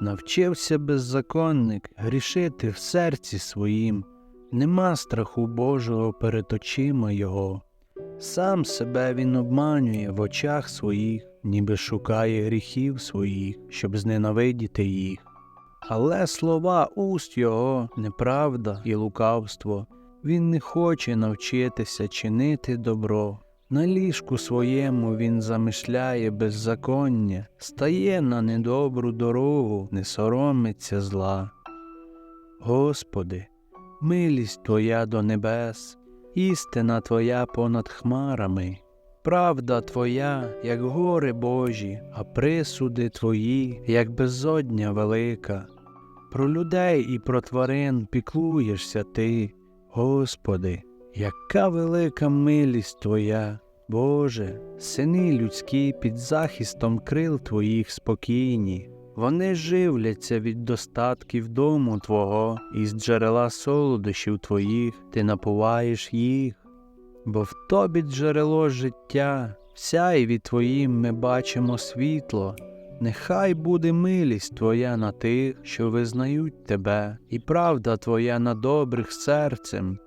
Навчився беззаконник грішити в серці своїм, нема страху Божого перед очима його. Сам себе він обманює в очах своїх, ніби шукає гріхів своїх, щоб зненавидіти їх. Але слова уст його неправда і лукавство. Він не хоче навчитися чинити добро. На ліжку своєму він замишляє беззаконня, стає на недобру дорогу, не соромиться зла. Господи, милість Твоя до небес, істина Твоя понад хмарами, правда Твоя, як гори Божі, а присуди Твої, як безодня велика. Про людей і про тварин піклуєшся Ти, Господи, яка велика милість Твоя, Боже, сини людські під захистом крил Твоїх спокійні. Вони живляться від достатків дому Твого, і з джерела солодощів Твоїх ти напуваєш їх. Бо в тобі джерело життя, сяйві Твоїм ми бачимо світло. Нехай буде милість Твоя на тих, що визнають Тебе, і правда Твоя на добрих серцем.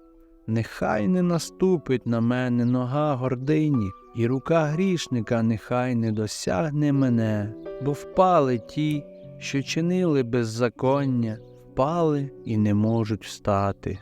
Нехай не наступить на мене нога гордині, і рука грішника нехай не досягне мене, бо впали ті, що чинили беззаконня, впали і не можуть встати.